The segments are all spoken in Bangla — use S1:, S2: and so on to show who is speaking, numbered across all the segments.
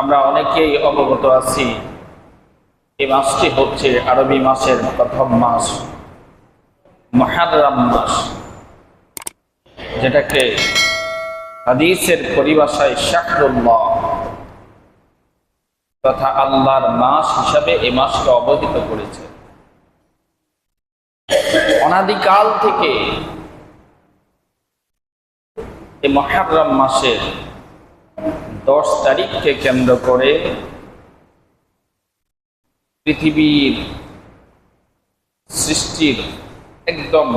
S1: আমরা অনেকেই অবগত আছি। এই মাসটি হচ্ছে আরবি মাসের প্রথম মাস মহারাম মাস। যেটাকে হাদিসের পরিভাষায় শাহরুল্লাহ তথা আল্লাহর মাস হিসাবে এই মাসকে অবহিত করেছে। অনাদিকাল থেকে এই মহারম মাসের দশ তারিখকে কেন্দ্র করে পৃথিবীর সৃষ্টির একদম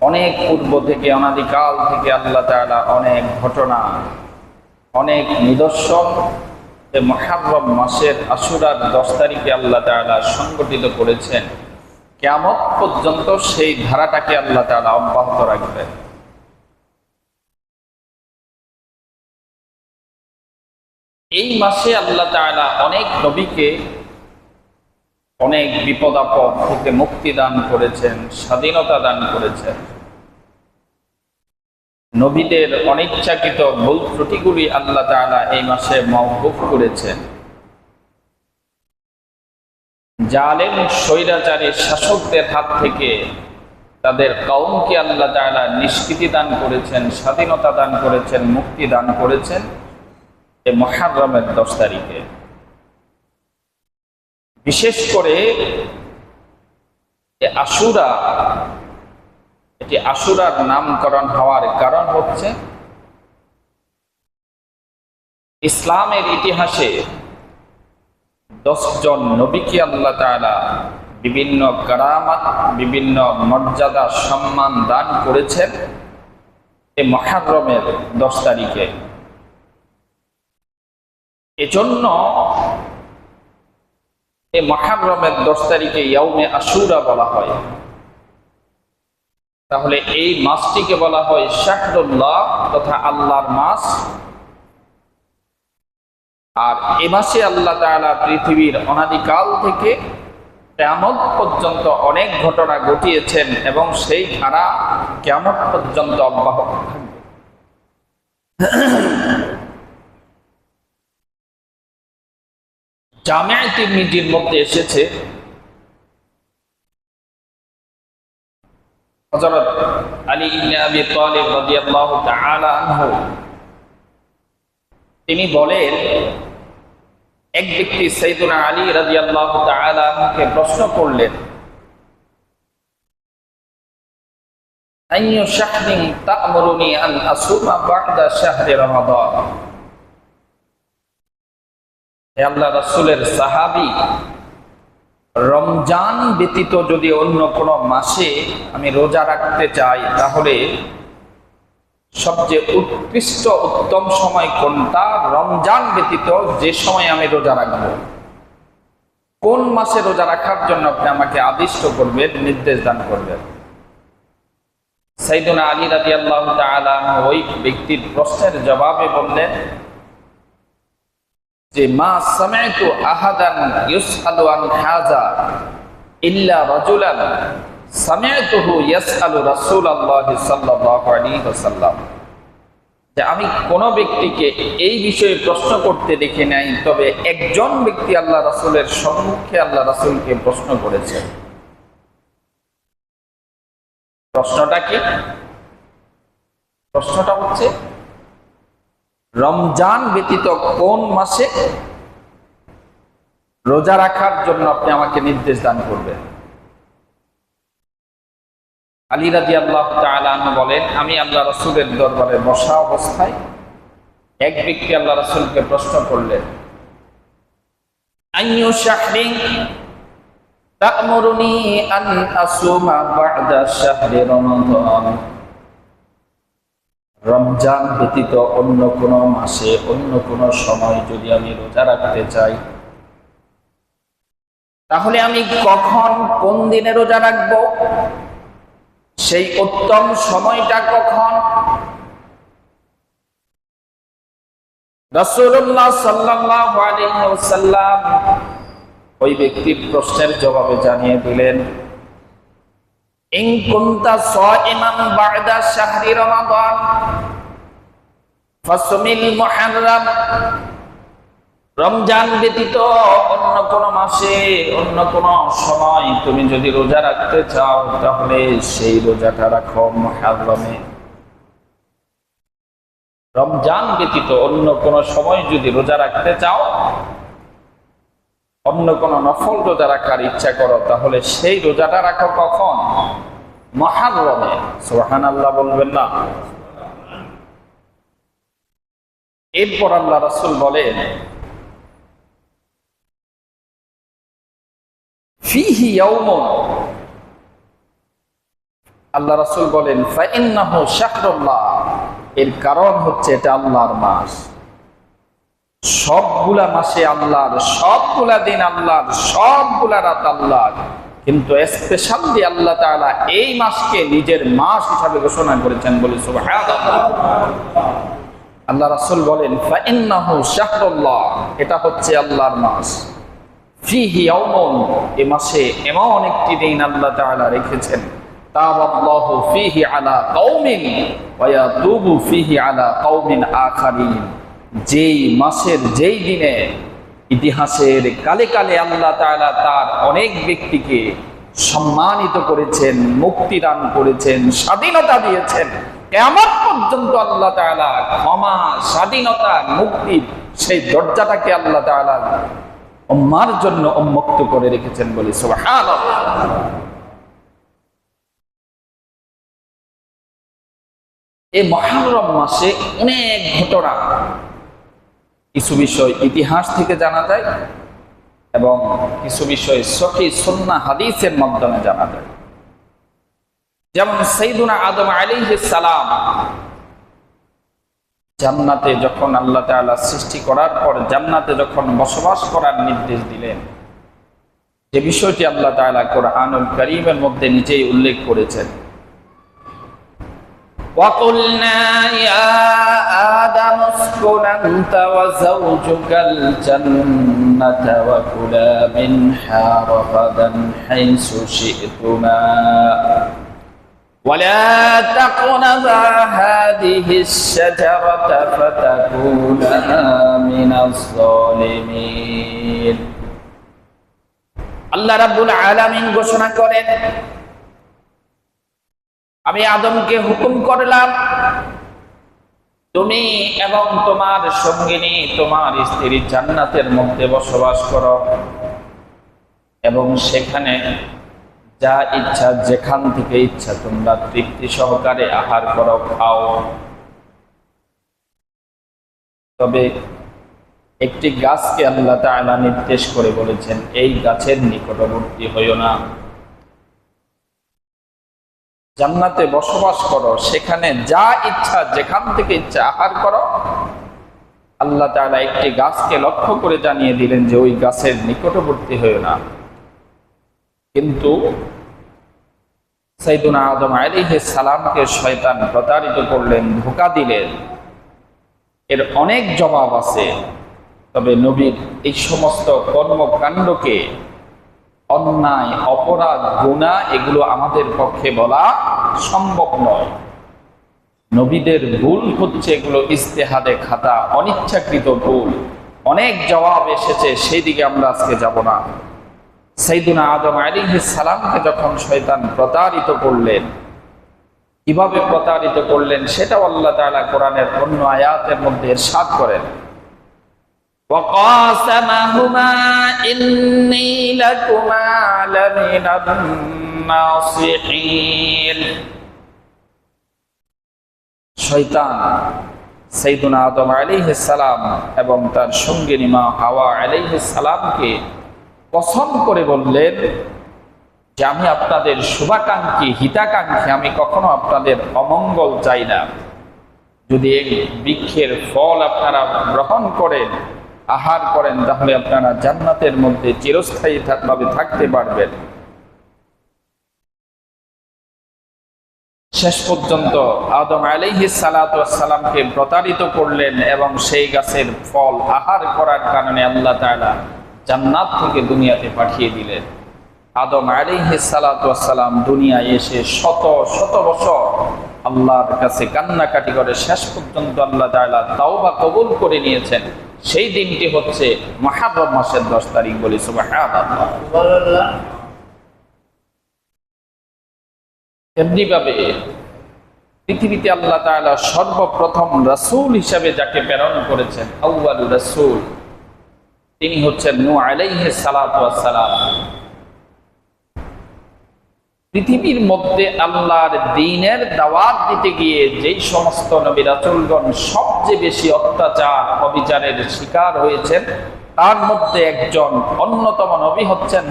S1: অনেক পূর্ব থেকে, অনাদিকাল থেকে আল্লাহ তাআলা অনেক ঘটনা, অনেক নিদর্শন এ মহারম মাসের আশুরার দশ তারিখে আল্লাহ তালা সংগঠিত করেছেন। কেমন পর্যন্ত সেই ধারাটাকে আল্লাহ তালা অব্যাহত রাখবেন। এই মাসে আল্লাহ তাআলা অনেক নবীকে অনেক বিপদ আপদ থেকে মুক্তি দান করেছেন, স্বাধীনতা দান করেছেন। নবীদের অনিচ্ছাকৃত ভুল ত্রুটিগুলি আল্লাহ তাআলা এই মাসে মওকুফ করেছেন। জালেম, স্বৈরাচারী শাসকদের হাত থেকে তাদের কওমকে আল্লাহ তাআলা নিষ্কৃতি দান করেছেন, স্বাধীনতা দান করেছেন, মুক্তি দান করেছেন। মহারমের দশ তারিখে। বিশেষ করে আশুরা, এটি আশুরার নামকরণ হওয়ার কারণ হচ্ছে ইসলামের ইতিহাসে দশজন নবীকে আল্লাহ তাআলা বিভিন্ন কারামাত, বিভিন্ন মর্যাদা সম্মান দান করেছেন এই মহারমের দশ তারিখে। এজন্য এই মহারমের দশ তারিখে ইয়াউমে আশুরা বলা হয়। তাহলে এই মাসটিকে বলা হয় শাহরুল্লাহ তথা আল্লাহর মাস। আর এ মাসে আল্লাহ তাআলা পৃথিবীর অনাদিকাল থেকে কেমন পর্যন্ত অনেক ঘটনা ঘটিয়েছেন এবং সেই ধারা কেমন পর্যন্ত অব্যাহত থাকবে। জামিয়া তিরমিজির মধ্যে এসেছে। হযরত আলী ইবনে আবি তালিব রাদিয়াল্লাহু তাআলা আনহু, তিনি বলেন, এক ব্যক্তি সাইদুনা আলী রাদিয়াল্লাহু তাআলা আনহুকে প্রশ্ন করলেন, আইয়ু শাহরিন তা'মুরুনি আন আসুমা বা'দা শাহরি রমাদান? আল্লাহ রসুলের সাহাবি, রমজান ব্যতীত যদি অন্য কোনো মাসে আমি রোজা রাখতে চাই, তাহলে সবচেয়ে উৎকৃষ্ট উত্তম সময় কোনটা? রমজান ব্যতীত যে সময় আমি রোজা রাখব। কোন মাসে রোজা রাখার জন্য আপনি আমাকে আদিষ্ট করবেন, নির্দেশ দান করবেন? সাইদুনা আলী রাজি আল্লাহ ওই ব্যক্তির প্রশ্নের জবাবে বললেন যে মা সামাইতু আহাদান ইউসআলু আন হাযা ইল্লা রাজুলান ইয়াসআলু সাল্লাল্লাহু আলাইহি ওয়াসাল্লাম। যে আমি কোন ব্যক্তিকে এই বিষয়ে প্রশ্ন করতে দেখি নাই, তবে একজন ব্যক্তি আল্লাহ রাসূলের সম্মুখে আল্লাহ রাসূলকে প্রশ্ন করেছেন প্রশ্নটা কি? প্রশ্নটা হচ্ছে রমজান ব্যতীত কোন মাসে রোজা রাখার জন্য আপনি আমাকে নির্দেশ দান করবেন? আলী রাজি আল্লাহ বলেন, আমি আল্লাহ রসুলের দরবারে বসা অবস্থায় এক ব্যক্তি আল্লাহ রসুলকে প্রশ্ন করলেন রমাদান রমজান ব্যতীত অন্য কোন মাসে, অন্য কোন সময় যদি আমি রোজা রাখতে চাই, তাহলে আমি কখন কোন দিনে রোজা রাখব? সেই উত্তম সময়টা কখন? রসুল্লাহ সাল্লাম ওই ব্যক্তির প্রশ্নের জবাবে জানিয়ে দিলেন ইন কুনতা সাইমান বা'দা শাহরি রমাদান, ফাসমিল রমজান ব্যতীত অন্য কোন মাসে, অন্য কোন সময় তুমি যদি রোজা রাখতে চাও, তাহলে সেই রোজাটা রাখো মহারমে রমজান ব্যতীত অন্য কোন সময় যদি রোজা রাখতে চাও অন্য কোন নফল রোজা রাখার ইচ্ছা করো, তাহলে সেই রোজাটা রাখো কখন? মহারমে। সোহান আল্লাহ বলবেন না। এরপর আল্লাহ রাসুল বলেন আল্লাহ রাসূল বলেন এর কারণ হচ্ছে এটা আল্লাহর মাস। সবগুলা মাসে আল্লাহর, সবগুলা দিন আল্লাহর, সবগুলা রাত আল্লাহর। কিন্তু স্পেশালি আল্লাহ তাআলা এই মাসকে নিজের মাস হিসাবে ঘোষণা করেছেন বলে আল্লাহ রাসূল বলেন এটা হচ্ছে আল্লাহর মাস। ফিহি ইয়াউমুন, এ মাসে এমন একটি দিন আল্লাহ তাআলা রেখেছেন। তাওয়াল্লাহু ফিহি আলা কওমিন, ওয়া ইয়াতুবু ফিহি আলা কওমিন আখারিন। যেই মাসের, যেই দিনে ইতিহাসের কালে কালে আল্লাহ তাআলা তার অনেক ব্যক্তিকে সম্মানিত করেছেন মুক্তি দান করেছেন, স্বাধীনতা দিয়েছেন। কেমন পর্যন্ত আল্লাহ তাআলা ক্ষমা, স্বাধীনতা মুক্তির সেই দরজাটাকে আল্লাহ তাআলা উম্মার জন্য উন্মুক্ত করে রেখেছেন বলে সুবহানাল্লাহ। এই মহারম মাসে অনেক ঘটনা কিছু বিষয় ইতিহাস থেকে জানা যায় এবং কিছু বিষয় সহি সন্না হাদিসের মাধ্যমে জানা যায়। যেমন সৈদুনা আদম আলাইহিস সালাম জান্নাতে যখন আল্লাহ তাআলা সৃষ্টি করার পর জান্নাতে যখন বসবাস করার নির্দেশ দিলেন, যে বিষয়টি আল্লাহ তাআলা কোরআনুল কারীমের মধ্যে নিজেই উল্লেখ করেছেন। وقلنا يا آدم اسكن أنت وزوجك الجنة وكلا منها رغدا حيث شئتما ولا تقربا هذه الشجرة فتكونا من الظالمين আল্লাহ রাব্বুল আলামিন ঘোষণা করেন আমি আদমকে হুকুম করলাম, তুমি এবং তোমার সঙ্গিনী, তোমার স্ত্রী জান্নাতের মধ্যে বসবাস করো। এবং সেখানে যা ইচ্ছা, যেখান থেকে ইচ্ছা, তোমরা তৃপ্তি সহকারে আহার করো, খাও। তবে একটি গাছকে আল্লাহ তাআলা নির্দেশ করে বলেছেন, এই গাছের নিকটবর্তী হইও না। জান্নাতে বসবাস করো, সেখানে যা ইচ্ছা, যেখান থেকে ইচ্ছা আহার করো। আল্লাহ তাআলা একটি গাছকে লক্ষ্য করে জানিয়ে দিলেন যে ওই গাছের নিকটবর্তী হইও না। কিন্তু সাইদুনা আদম আলাইহিস সালামকে শয়তান প্রতারিত করলেন, ধোকা দিলেন। এর অনেক জবাব আছে, তবে নবীর এই সমস্ত কর্মকাণ্ডকে অন্যায়, অপরাধ গুণা এগুলো আমাদের পক্ষে বলা সম্ভব নয়। নবীদের ভুল হচ্ছে এগুলো ইস্তেহাদে খাতা, অনিচ্ছাকৃত ভুল। অনেক জবাব এসেছে সেই দিকে আমরা আজকে যাব না। সাইদুনা আদম আলী সালামকে যখন শয়তান প্রতারিত করলেন, কীভাবে প্রতারিত করলেন সেটাও আল্লাহ তাআলা কোরআনের অন্য আয়াতের মধ্যে এরশাদ করেন। وقاسمهما إني لكما لمن الناصحين শয়তান সৈদুনা আদম আলাইহিস সালাম এবং তার সঙ্গিনী মা হাওয়া আলাইহিস সালামকে কসম করে বললেন যে আমি আপনাদের শুভাকাঙ্ক্ষী হিতাকাঙ্ক্ষী আমি কখনো আপনাদের অমঙ্গল চাই না যদি এই বৃক্ষের ফল আপনারা গ্রহণ করেন আহার করেন, তাহলে আপনারা জান্নাতের মধ্যে চিরস্থায়ী ভাবে থাকতে পারবেন। শেষ পর্যন্ত আদম আলাইহিস সালামকে প্রতারিত করলেন এবং সেই গাছের ফল আহার করার কারণে আল্লাহ তাআলা জান্নাত থেকে দুনিয়াতে পাঠিয়ে দিলেন। আদম আলাইহিস সালাম দুনিয়ায় এসে শত শত বছর আল্লাহর কাছে কান্নাকাটি করে শেষ পর্যন্ত আল্লাহ তাআলা তাওবা কবুল করে নিয়েছেন। সেই দিনটি হচ্ছে মহারম মাসের দশ তারিখ বলি এমনিভাবে পৃথিবীতে আল্লাহ তালা সর্বপ্রথম রাসূল হিসাবে যাকে প্রেরণ করেছেন আউ্বাল রাসূল, তিনি হচ্ছেন নু আলাইহে সালাত পৃথিবীর মধ্যে আল্লাহর দিনের দাওয়াত দিতে গিয়ে যেই সমস্ত নবী রাসূলগণ সবচেয়ে বেশি অত্যাচার, অবিচারের শিকার হয়েছেন, তার মধ্যে একজন অন্যতম নবী হচ্ছেন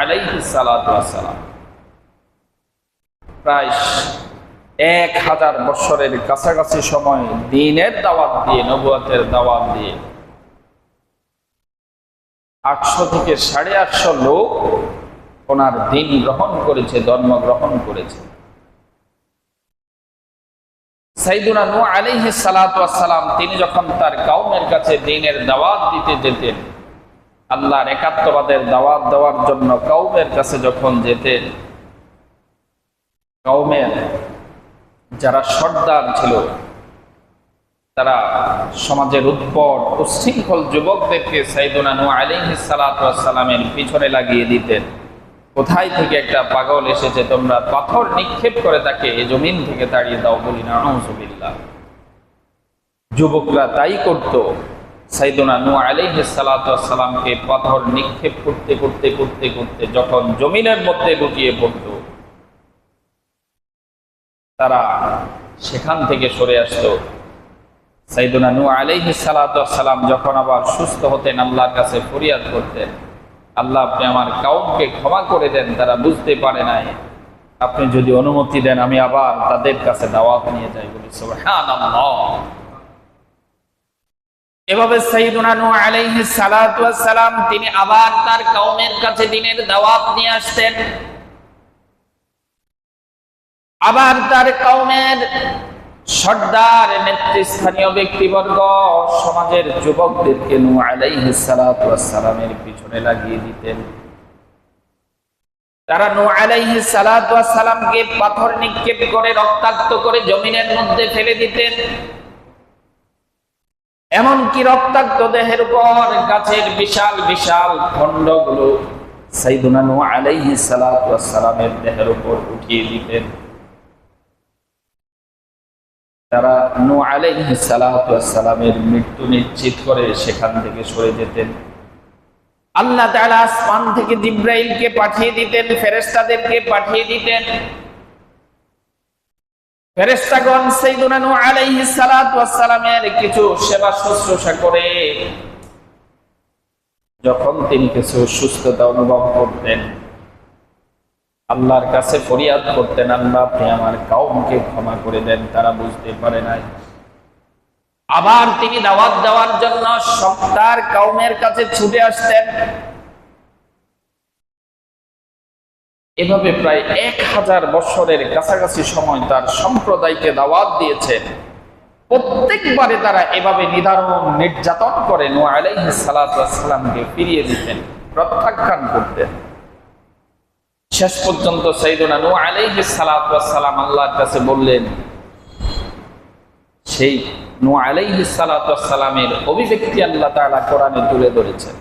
S1: আলাইহিস সালাতু সালাম প্রায় এক হাজার বছরের কাছাকাছি সময় দিনের দাওয়াত দিয়ে, নবুয়াতের দাওয়াত দিয়ে আটশো থেকে সাড়ে আটশো লোক ওনার দিন গ্রহণ করেছে, ধর্ম গ্রহণ করেছে। তিনি যখন তার কাউমের কাছে দিনের দাওয়াত দিতে যেতেন, আল্লাহর একাত্মবাদের দাওয়াত দেওয়ার জন্য কাউমের কাছে যখন যেতেন, কাউমের যারা সর্দার ছিল, তারা সমাজের উৎপট, উচ্ছৃঙ্খল যুবকদেরকে সাইদুনা নু সালামের পিছনে লাগিয়ে দিতেন। কোথায় থেকে একটা পাগল এসেছে তোমরা পাথর নিক্ষেপ করে তাকে এই জমিন থেকে তাড়িয়ে দাও বলি না যুবকরা তাই করত। সাইদুনা নু আলিহি সালামকে পাথর নিক্ষেপ করতে করতে করতে করতে যখন জমিনের মধ্যে লুটিয়ে পড়তো, তারা সেখান থেকে সরে আসতো। সাইদুনা নু আলাইহি সালাম যখন আবার সুস্থ হতেন, আল্লাহর কাছে ফরিয়াদ করতেন। আল্লাহ আপনি আমার কাউকে ক্ষমা করে দেন, তারা বুঝতে পারে নাই। আপনি যদি অনুমতি দেন, আমি আবার তাদের কাছে দাওয়াত নিয়ে যাই বলি এভাবে সালাম তিনি আবার তার কওমের কাছে দিনের দাওয়াত নিয়ে আসতেন। আবার তার কওমের সর্দার নেতৃস্থানীয় ব্যক্তিবর্গ সমাজের যুবকদেরকে নু পিছনে লাগিয়ে দিতেন। তারা নু পাথর নিক্ষেপ করে, রক্তাক্ত করে জমিনের মধ্যে ফেলে দিতেন। এমনকি রক্তাক্ত দেহের উপর গাছের বিশাল বিশাল খণ্ডগুলো সাইদুনা নু আলাইহিস সালামের দেহের উপর উঠিয়ে দিতেন। তারা নু আলাইহিসালামের মৃত্যু নিশ্চিত করে সেখান থেকে সরে যেতেন। আল্লাহ আসমান থেকে জিব্রাইলকে পাঠিয়ে দিতেন, ফেরেশতাদেরকে পাঠিয়ে দিতেন। ফেরেশতাগণ সাইয়্যিদুনা নূহ আলাইহিস সালামের কিছু সেবা শুশ্রূষা করে। যখন তিনি কিছু সুস্থতা অনুভব করতেন আল্লাহর কাছে ফরিয়াদ করতেন আল্লাহ আপনি আমার কাউমকে ক্ষমা করে দেন, তারা বুঝতে পারে নাই। আবার তিনি দাওয়াত দেওয়ার জন্য সপ্তাহ কাউমের কাছে ছুটে আসতেন। এভাবে প্রায় এক হাজার বছরের কাছাকাছি সময় তার সম্প্রদায়কে দাওয়াত দিয়েছেন প্রত্যেকবারে তারা এভাবে নিদারুণ নির্যাতন করে নোয়া আলাইহিস সালামকে ফিরিয়ে দিতেন, প্রত্যাখ্যান করতেন। শেষ পর্যন্ত সাইদুনা নু আলাইহি সালাম আল্লাহর কাছে বললেন সেই নু আলাইহি সালামের অভিব্যক্তি আল্লাহ তাআলা কোরআনে তুলে ধরেছেন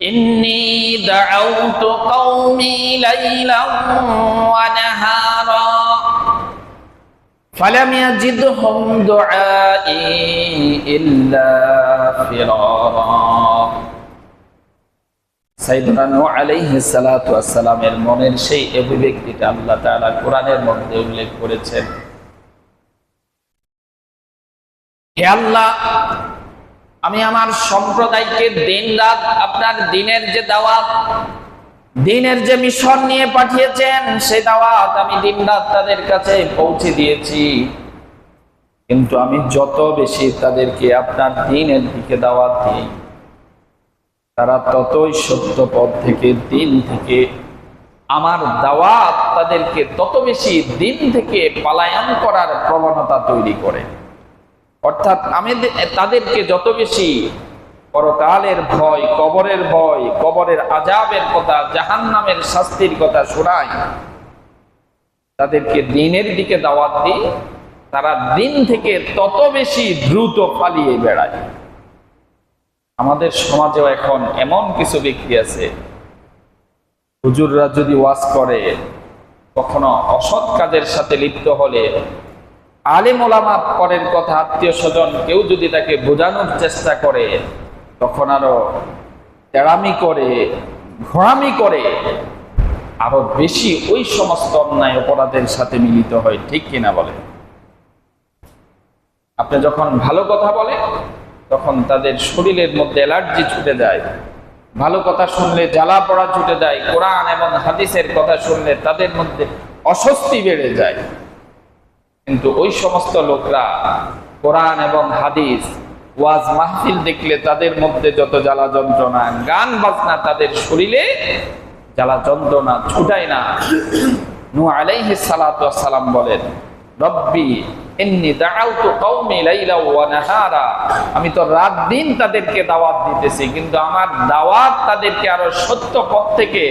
S1: إني دعوت قومي ليلا ونهارا فلم يجدهم دعائي إلا فرارا সালামের মনের সেই অভিব্যক্তিটা আল্লাহ তাআলা কোরআনের মধ্যে উল্লেখ করেছেন। আমি আমার সম্প্রদায়কে দিন রাত আপনার দিনের যে দাওয়াত, দিনের যে মিশন নিয়ে পাঠিয়েছেন, সেই দাওয়াত আমি দিন রাত তাদের কাছে পৌঁছে দিয়েছি। কিন্তু আমি যত বেশি তাদেরকে আপনার দিনের দিকে দাওয়াত দিই তারা ততই সত্য পথ থেকে, দিন থেকে, আমার দাওয়াত তাদেরকে তত বেশি দিন থেকে পালায়ন করার প্রবণতা তৈরি করে। অর্থাৎ আমি তাদেরকে যত বেশি পরকালের ভয়, কবরের ভয়, কবরের আজাবের কথা জাহান নামের শাস্তির কথা শোনাই, তাদেরকে দিনের দিকে দাওয়াত দিই, তারা দিন থেকে তত বেশি দ্রুত পালিয়ে বেড়ায়। আমাদের সমাজেও এখন এমন কিছু ব্যক্তি আছে। হুজুররা যদি ওয়াজ করে, কখনো অসৎ কাজের সাথে লিপ্ত হলে আলেম ওলামা পরের কথা আত্মীয় স্বজন কেউ যদি তাকে বোঝানোর চেষ্টা করে, তখন আরও তেড়ামি করে, ঘোরামি করে, আরও বেশি ওই সমস্ত অন্যায় অপরাধের সাথে মিলিত হয়, ঠিক কিনা বলে আপনি যখন ভালো কথা বলে তখন তাদের শরীরের মধ্যে অ্যালার্জি ছুটে যায়। ভালো কথা শুনলে জ্বালা পড়া ছুটে যায়, কোরআন এবং হাদিসের কথা শুনলে তাদের মধ্যে অস্বস্তি বেড়ে যায়। কিন্তু ওই সমস্ত লোকরা কোরআন এবং হাদিস, ওয়াজ মাহফিল দেখলে তাদের মধ্যে যত জ্বালা যন্ত্রণা, গান বাজনা তাদের শরীরে জ্বালা যন্ত্রণা ছুটায় না। নু ওয়াস সালাম বলেন, রব্বি আমি তো রাত দিন তাদেরকে দাওয়াত দিতেছি, কিন্তু আমার দাওয়াত তাদেরকে আরও সত্য পথ থেকে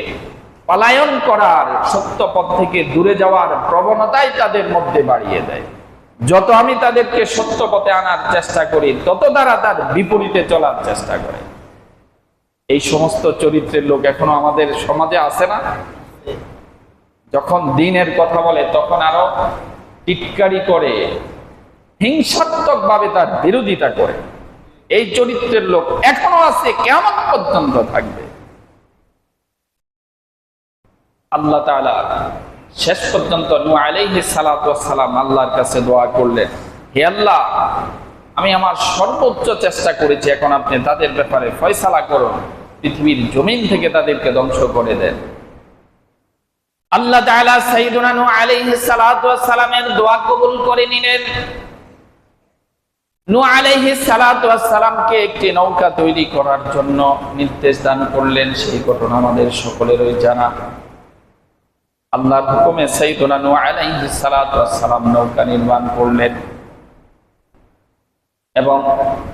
S1: পলায়ন করার, সত্য পথ থেকে দূরে যাওয়ার প্রবণতাই তাদের মধ্যে বাড়িয়ে দেয়। যত আমি তাদেরকে সত্য পথে আনার চেষ্টা করি, তত তারা তার বিপরীতে চলার চেষ্টা করে। এই সমস্ত চরিত্রের লোক এখনও আমাদের সমাজে আছে না? যখন দিনের কথা বলে, তখন আরও টিটকারি করে হিংসাত্মক ভাবে তার বিরোধিতা করে। এই চরিত্রের লোক এখনও আছে কেমন পর্যন্ত থাকবে। আল্লাহ শেষ পর্যন্ত সালাম আল্লাহর কাছে দোয়া করলেন, হে আল্লাহ, আমি আমার সর্বোচ্চ চেষ্টা করেছি, এখন আপনি তাদের ব্যাপারে ফয়সালা করুন, পৃথিবীর জমিন থেকে তাদেরকে ধ্বংস করে দেন। আল্লাহ তাআলা সাইয়্যিদুনা নূহ আলাইহিস সালাতু ওয়াস সালামের দোয়া কবুল করে নিলেন। নূহ আলাইহিস সালাতু ওয়াস সালামকে একটি নৌকা তৈরি করার জন্য নির্দেশ দান করলেন, সেই ঘটনা আমাদের সকলেরই জানা। আল্লাহর হুকুমে সাইয়্যিদুনা নূহ আলাইহিস সালাতু ওয়াস সালাম নৌকা নির্মাণ করলেন এবং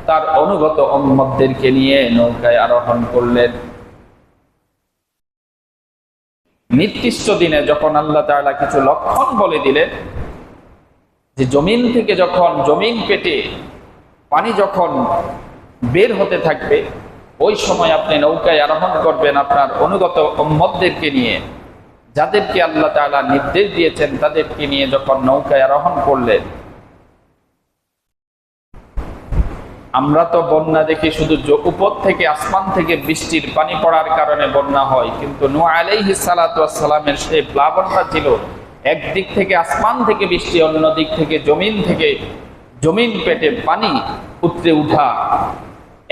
S1: তার অনুগত উম্মতদেরকে নিয়ে নৌকায় আরোহণ করলেন। নির্দিষ্ট দিনে যখন আল্লাহ তাআলা কিছু লক্ষণ বলে দিলেন, যে জমিন থেকে যখন জমিন পেটে পানি যখন বের হতে থাকবে, ওই সময় আপনি নৌকায় আরোহণ করবেন আপনার অনুগত উম্মতদেরকে নিয়ে। যাদেরকে আল্লাহ তাআলা নির্দেশ দিয়েছেন, তাদেরকে নিয়ে যখন নৌকায় আরোহণ করলেন আমরা তো বন্যা দেখি শুধু উপর থেকে, আসমান থেকে বৃষ্টির পানি পড়ার কারণে বন্যা হয়। কিন্তু নূহ আলাইহিস সালাতু ওয়াস সালামের সেই প্লাবনটা ছিল একদিক থেকে আসমান থেকে বৃষ্টি, অন্য দিক থেকে জমিন থেকে জমিন পেটে পানি উতরে উঠা।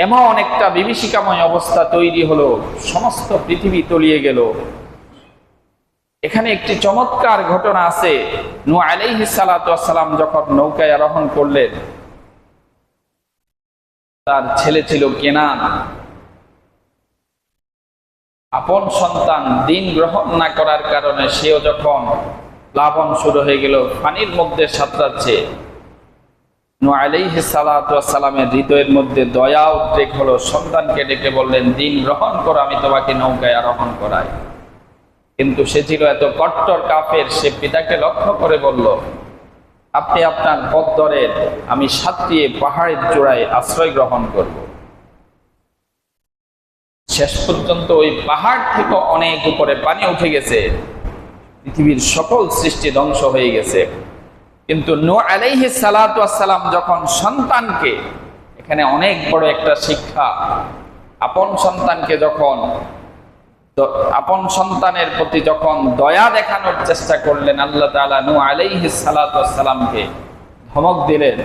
S1: এমন একটা বিভীষিকাময় অবস্থা তৈরি হলো। সমস্ত পৃথিবী তলিয়ে গেল। এখানে একটি চমৎকার ঘটনা আছে। নূ আলাইহিস সালাতু ওয়াস সালাম যখন নৌকায় আরোহণ করলেন তার ছেলে ছিল কেনান। আপন সন্তান দিন গ্রহণ না করার কারণে সেও যখন প্লাবন শুরু হয়ে গেল পানির মধ্যে সাঁতরাচ্ছে। সালামের হৃদয়ের মধ্যে দয়া উদ্রেক হলো। সন্তানকে ডেকে বললেন, দিন গ্রহণ করো, আমি তোমাকে নৌকায় আরোহণ করাই। কিন্তু সে ছিল এত কট্টর কাফের, সে পিতাকে লক্ষ্য করে বলল আপনি আপনার পথ আমি সাতটিয়ে পাহাড়ের চূড়ায় আশ্রয় গ্রহণ করব। শেষ পর্যন্ত ওই পাহাড় থেকে অনেক উপরে পানি উঠে গেছে। পৃথিবীর সকল সৃষ্টি ধ্বংস হয়ে গেছে। কিন্তু নো আলাইহি সালাম যখন সন্তানকে, এখানে অনেক বড় একটা শিক্ষা, আপন সন্তানকে যখন দ- আপন সন্তানের প্রতি যখন দয়া দেখানোর চেষ্টা করলেন, আল্লাহ তাআলা নূহ আলাইহিস সালাতু ওয়াস সালামকে ধমক দিলেন।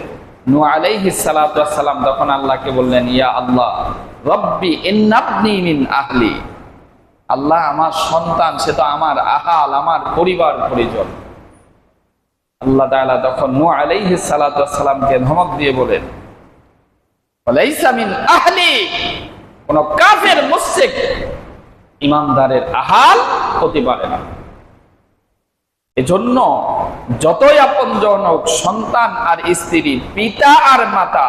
S1: নূহ আলাইহিস সালাতু ওয়াস সালাম তখন আল্লাহকে বললেন, ইয়া আল্লাহ, রব্বি ইন্নাবনি মিন আহলি। আল্লাহ আমার সন্তান, সে তো আমার আহাল, আমার পরিবার পরিজন। আল্লাহ তাআলা তখন নু আলাইহিস সালাতু ওয়াস সালামকে ধমক দিয়ে বলেন কোন কাফের মুশরিক ইমানদারের আহাল হতে পারে না। এজন্য যতই আপনজন হোক, সন্তান আর স্ত্রী, পিতা আর মাতা,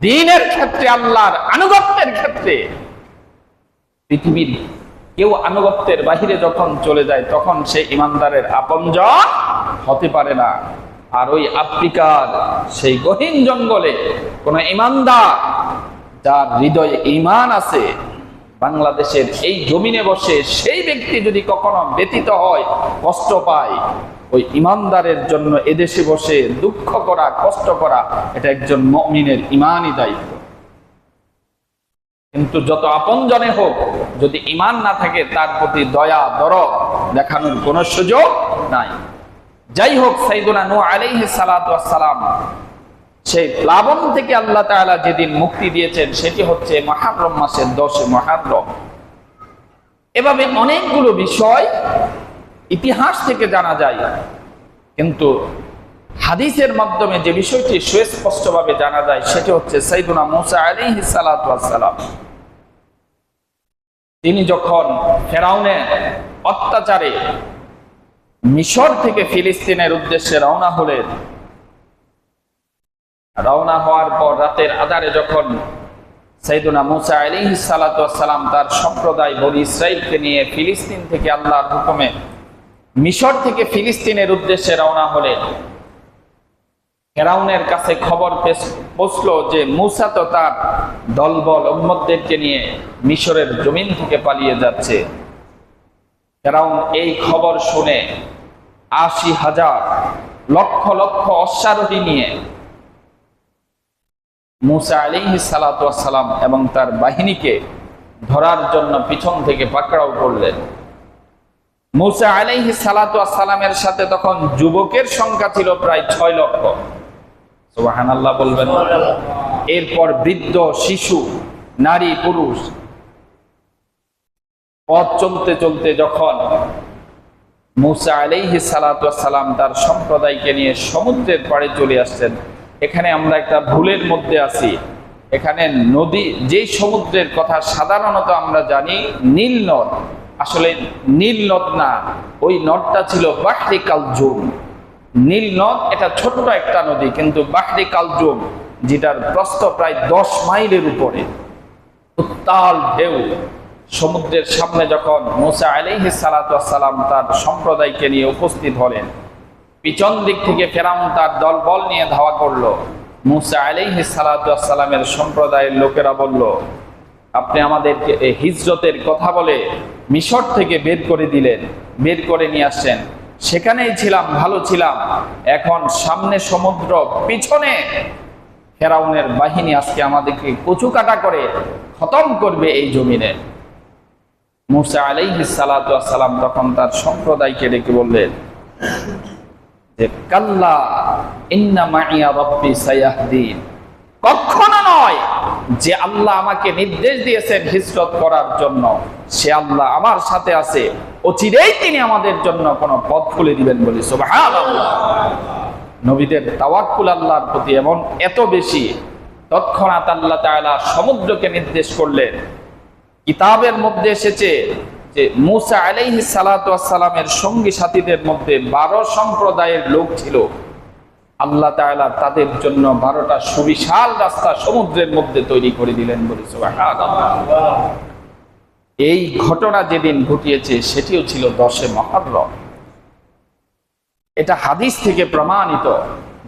S1: দিনের ক্ষেত্রে আল্লাহর আনুগত্যের ক্ষেত্রে পৃথিবীর কেউ আনুগত্যের বাহিরে যখন চলে যায়, তখন সে ইমানদারের আপনজন হতে পারে না। আর ওই আফ্রিকার সেই গহীন জঙ্গলে কোন ইমানদার, যার হৃদয়ে ইমান আছে বাংলাদেশের এই জমিনে বসে সেই ব্যক্তি যদি কখনো ব্যতীত হয়, কষ্ট পায়, ওই ইমানদারের জন্য এদেশে বসে দুঃখ করা, কষ্ট করা, এটা একজন মমিনের ইমানই দায়িত্ব কিন্তু যত আপনজনে হোক, যদি ইমান না থাকে, তার প্রতি দয়া দর দেখানোর কোনো সুযোগ নাই। যাই হোক, সাইদুনা নু আলাইহি সালাম সেই প্লাবন থেকে আল্লাহ তাআলা যেদিন মুক্তি দিয়েছেন, সেটি হচ্ছে মহারম মাসের দশে মহারম। এভাবে অনেকগুলো বিষয় ইতিহাস থেকে জানা যায়। কিন্তু হাদিসের মাধ্যমে যে বিষয়টি সুস্পষ্টভাবে জানা যায়, সেটি হচ্ছে সাইদুনা মুসা আলাইহি সালাম তিনি যখন ফেরাউনের অত্যাচারে মিশর থেকে ফিলিস্তিনের উদ্দেশ্যে রওনা হলেন রওনা হওয়ার পর রাতের আধারে যখন সাইদুনা মুসা আলী সালাম তার সম্প্রদায় বলি ইসরায়েলকে নিয়ে ফিলিস্তিন থেকে আল্লাহর হুকুমে মিশর থেকে ফিলিস্তিনের উদ্দেশ্যে রওনা হলেন, ফেরাউনের কাছে খবর পৌঁছলো যে মুসা তো তার দলবল উম্মদদেরকে নিয়ে মিশরের জমিন থেকে পালিয়ে যাচ্ছে। ফেরাউন এই খবর শুনে আশি হাজার লক্ষ লক্ষ অশ্বারোহী নিয়ে মুসা আলিহি সালাম এবং তার বাহিনীকে ধরার জন্য পিছন থেকে পাকড়াও করলেন। মুসা আলাইহি সালামের সাথে তখন যুবকের সংখ্যা ছিল প্রায় ছয় লক্ষ। বলবেন। এরপর বৃদ্ধ, শিশু, নারী, পুরুষ পথ চলতে চলতে যখন মুসা আলাইহি সালাম তার সম্প্রদায়কে নিয়ে সমুদ্রের পাড়ে চলে আসছেন এখানে আমরা একটা ভুলের মধ্যে আছি। এখানে নদী, যেই সমুদ্রের কথা সাধারণত আমরা জানি, নীল নদ। আসলে নীল নদ না, ওই নদটা ছিল বাহরি কালজুম। নীল নদ, এটা ছোট্ট একটা নদী, কিন্তু বাহরি কালজুম, যেটার প্রস্থ প্রায় দশ মাইলের উপরে। উত্তাল ঢেউ। সমুদ্রের সামনে যখন মোসা আলিহি সালাম তার সম্প্রদায়কে নিয়ে উপস্থিত হলেন পিছন দিক থেকে ফেরাউন তার দল বল নিয়ে ধাওয়া করল। মুসা আলিহি সালামের সম্প্রদায়ের লোকেরা বলল, আপনি আমাদেরকে হিজরতের কথা বলে মিশর থেকে বের করে দিলেন, বের করে নিয়ে আসছেন সেখানেই ছিলাম, ভালো ছিলাম। এখন সামনে সমুদ্র, পিছনে ফেরাউনের বাহিনী আজকে আমাদেরকে কচু কাটা করে খতম করবে এই জমিনে। মুসা আলাইহি সালাম তখন তার সম্প্রদায়কে ডেকে বললেন কখনো নয় যে আল্লাহ আমাকে নির্দেশ দিয়েছেন হিজরত করার জন্য। সে আল্লাহ আমার সাথে আছে। অচিরেই তিনি আমাদের জন্য কোন পথ খুলে দিবেন বলি নবীদের তাওয়াক্কুল আল্লাহর প্রতি এমন এত বেশি তৎক্ষণাৎ আল্লাহ তাআলা সমুদ্রকে নির্দেশ করলেন। কিতাবের মধ্যে এসেছে যে মুসা আলাইহি সালামের সঙ্গী সাথীদের মধ্যে বারো সম্প্রদায়ের লোক ছিল। আল্লাহ তাআলা তাদের জন্য বারোটা সুবিশাল রাস্তা সমুদ্রের মধ্যে তৈরি করে দিলেন বলি এই ঘটনা যেদিন ঘটিয়েছে, সেটিও ছিল দশে মহারম। এটা হাদিস থেকে প্রমাণিত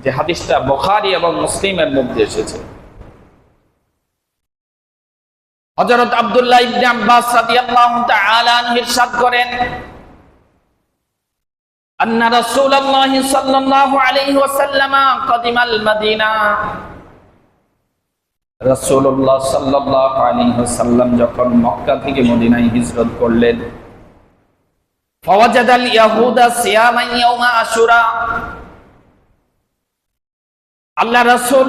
S1: যে হাদিসটা বখারি এবং মুসলিমের মধ্যে এসেছে। হযরত আব্দুল্লাহ ইবনে আব্বাস রাদিয়াল্লাহু তাআলা আনহু ইরশাদ করেন, আন্না রাসূলুল্লাহ সাল্লাল্লাহু আলাইহি ওয়াসাল্লাম কদিমাল মদিনা। রাসূলুল্লাহ সাল্লাল্লাহু আলাইহি ওয়াসাল্লাম যখন মক্কা থেকে মদিনায় হিজরত করলেন, ফাওয়াজাদাল ইয়াহুদা সিয়ামান ইয়াউমা আশুরা। আল্লাহ রাসূল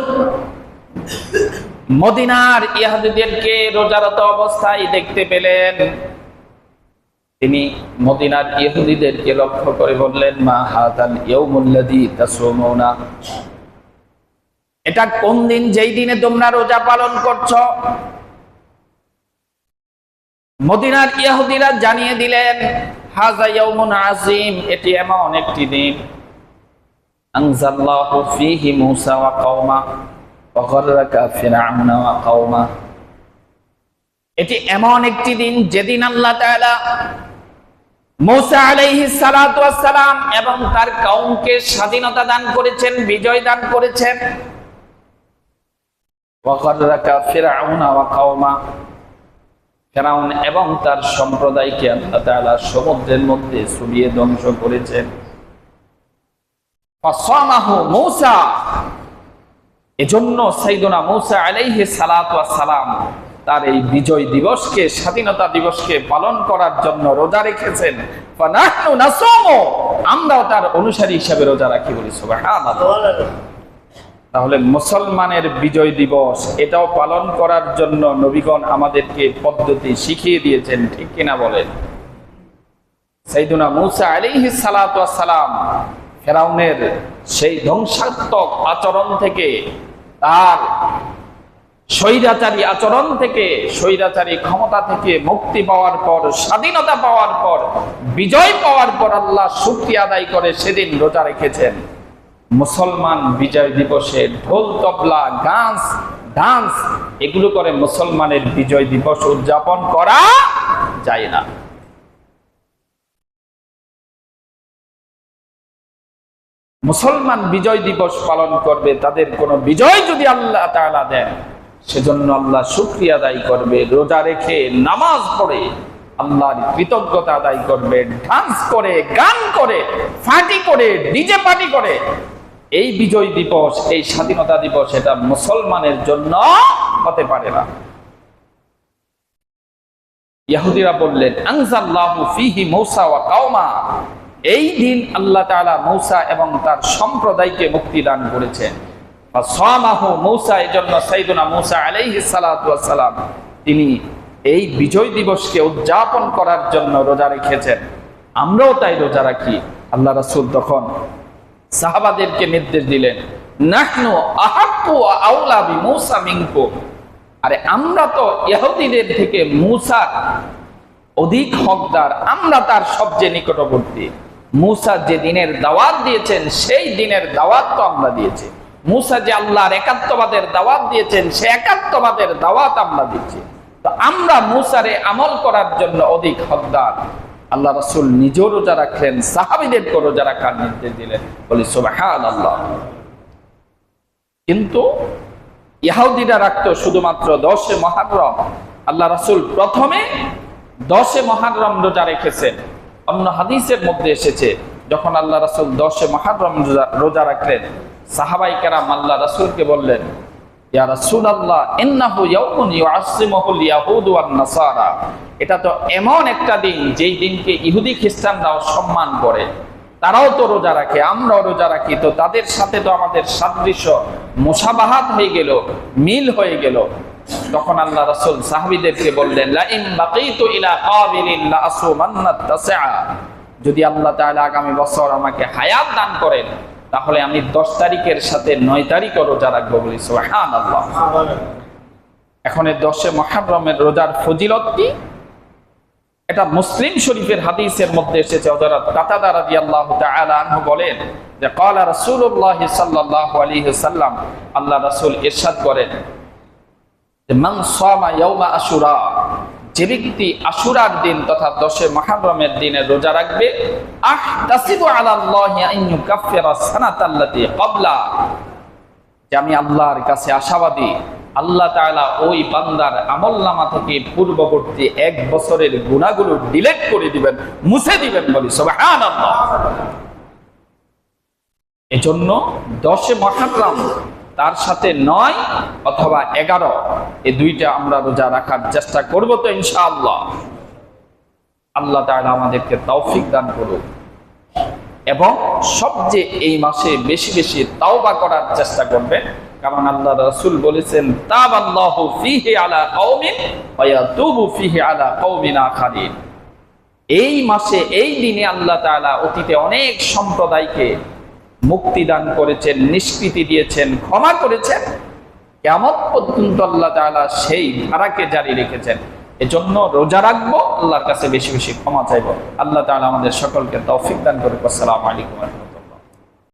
S1: মদিনার ইহাদিদেরকে রোজারত অবস্থায় দেখতে পেলেন। তিনি মদিনার ইহুদিদেরকে লক্ষ্য করে বললেন, মা হাদাল ইয়াউমুল্লাযী তাসুমুনা এটা কোন দিন? যেই দিনে তোমরা রোজা পালন করছ? মদিনার ইহুদিরা জানিয়ে দিলেন হাজা ইয়াউমুন আযীম, এটি এমন একটি দিন। আনজাল্লাহু ফীহি মূসা ওয়া কওমা এটি এমন একটি দিন যেদিন আল্লাহ সালাম এবং তার কওমকে স্বাধীনতা দান করেছেন বিজয় দান করেছেন। ফেরাউন এবং তার সম্প্রদায়কে আল্লাহ তাআলা সমুদ্রের মধ্যে ছড়িয়ে ধ্বংস করেছেন। মূসা এজন্য সাইদুনা মূসা আলাইহিস সালাতু সালাম তার এই বিজয় দিবসকে, স্বাধীনতা দিবসকে পালন করার জন্য রোজা রেখেছেন। আমরাও তার অনুসারী হিসেবে রোজা রাখি বলি তাহলে মুসলমানের বিজয় দিবস, এটাও পালন করার জন্য নবীগণ আমাদেরকে পদ্ধতি শিখিয়ে দিয়েছেন, ঠিক কিনা বলেন? সাইদুনা মুসা আলাইহি সালাতু সালাম ফেরাউনের সেই ধ্বংসাত্মক আচরণ থেকে, তার স্বৈরাচারী আচরণ থেকে, স্বৈরাচারী ক্ষমতা থেকে মুক্তি পাওয়ার পর, স্বাধীনতা পাওয়ার পর, বিজয় পাওয়ার পর আল্লাহ শক্তি আদায় করে সেদিন রোজা রেখেছেন। মুসলমান বিজয় দিবসে ঢোল, তবলা গান ডান্স, এগুলো করে মুসলমানের বিজয় দিবস উদযাপন করা যায় না। মুসলমান বিজয় দিবস পালন করবে, তাদের কোনো বিজয় যদি আল্লাহ তাআলা দেন, সেজন্য আল্লাহ শুক্রিয়া আদায় করবে, রোজা রেখে নামাজ পড়ে, আল্লাহর কৃতজ্ঞতা আদায় করবে, ডান্স করে, গান করে, ফাটি করে, ডিজে পার্টি করে। এই বিজয় দিবস, এই স্বাধীনতা দিবস এটা মুসলমানের জন্য হতে পারে না। ইহুদিরা বললেন, আনজাল্লাহু ফিহি মূসা ওয়া কাওমা। এই দিন আল্লাহ তাআলা মৌসা এবং তার সম্প্রদায়কে মুক্তি দান করেছেন। মূসা, এজন্য মূসা সালাম তিনি এই বিজয় দিবসকে উদযাপন করার জন্য রোজা রেখেছেন। আমরাও তাই রোজা রাখি। আল্লাহ রাসূল তখন সাহাবাদেরকে নির্দেশ দিলেন বিমূসা আরে আমরা তো ইহুদিদের থেকে মূসার অধিক হকদার, আমরা তার সবচেয়ে নিকটবর্তী। মূসা যে দিনের দাওয়াত দিয়েছেন, সেই দিনের দাওয়াত তো আমরা দিয়েছি। মূসা যে আল্লাহর একাত্মবাদের দাওয়াত দিয়েছেন, সে একাত্মবাদের দাওয়াত আমরা দিচ্ছি তো আমরা মূসারে আমল করার জন্য অধিক হকদার। আল্লাহ রাসূল নিজেও রোজা রাখলেন সাহাবীদেরকে রোজা রাখার নির্দেশ দিলেন। বলি, সুবহানাল্লাহ। কিন্তু ইহুদিরা রাখতো শুধুমাত্র দশে মহারম। আল্লাহ রাসূল প্রথমে দশে মহারম রোজা রেখেছেন। অন্য হাদিসের মধ্যে এসেছে, যখন আল্লাহ রাসূল দশে মহারম রোজা- রাখলেন, সাহাবাই কেরাম আল্লাহ রাসূলকে বললেন, ইয়া রাসূলুল্লাহ, ইন্নাহু ইয়াউমুন ইউআসসিমুহুল ইয়াহুদ ওয়ান নাসারা এটা তো এমন একটা দিন, যেই দিনকে ইহুদি খ্রিস্টানরাও সম্মান করে। তারাও তো রোজা রাখে, আমরাও রোজা রাখি, তো তাদের সাথে তো আমাদের সাদৃশ্য মোশাবাহাত হয়ে গেল, মিল হয়ে গেল। তখন আল্লাহ রাসূল সাহাবিদেরকে বললেন যদি আল্লাহ আগামী বছর আমাকে হায়াত দান করেন, তাহলে আমি 10 তারিখের সাথে নয় তারিখও রোজা রাখব বলি এখন এই দশে মহাব্রমের রোজার ফজিলত কি? এটা মুসলিম শরীফের হাদিসের মধ্যে এসেছে বলেন যে সাল্লাম আল্লাহ রাসুল এরশাদ করেন আশুরা। যে ব্যক্তি আশুরার দিন তথা দশে মুহররমের দিনে রোজা রাখবে আমি আল্লাহর কাছে আশাবাদী, আল্লাহ ওই বান্দার আমলনামা থেকে পূর্ববর্তী এক বছরের গুণাগুলো ডিলেট করে দিবেন, মুছে দিবেন বলি, সুবহানাল্লাহ। এজন্য দশে মহারাম তার সাথে নয় অথবা এগারো। এই দুইটা আমরা রোজা রাখার চেষ্টা করব তো ইনশাআল্লাহ। আল্লাহ তাআলা আমাদেরকে তৌফিক দান করুক। এবং সবচেয়ে এই মাসে বেশি বেশি তাওবা করার চেষ্টা করবেন কারণ আল্লাহ রাসূল বলেছেন আলা আলা এই মাসে, এই দিনে আল্লাহ তাআলা অতীতে অনেক সম্প্রদায়কে মুক্তি দান করেছেন, নিষ্কৃতি দিয়েছেন, ক্ষমা করেছেন কেমন পর্যন্ত আল্লাহ তালা সেই ধারাকে জারি রেখেছেন। এজন্য রোজা রাখব, আল্লাহর কাছে বেশি বেশি ক্ষমা চাইব। আল্লাহ তালা আমাদের সকলকে তৌফিক দান করে আসসালামু আলাইকুম।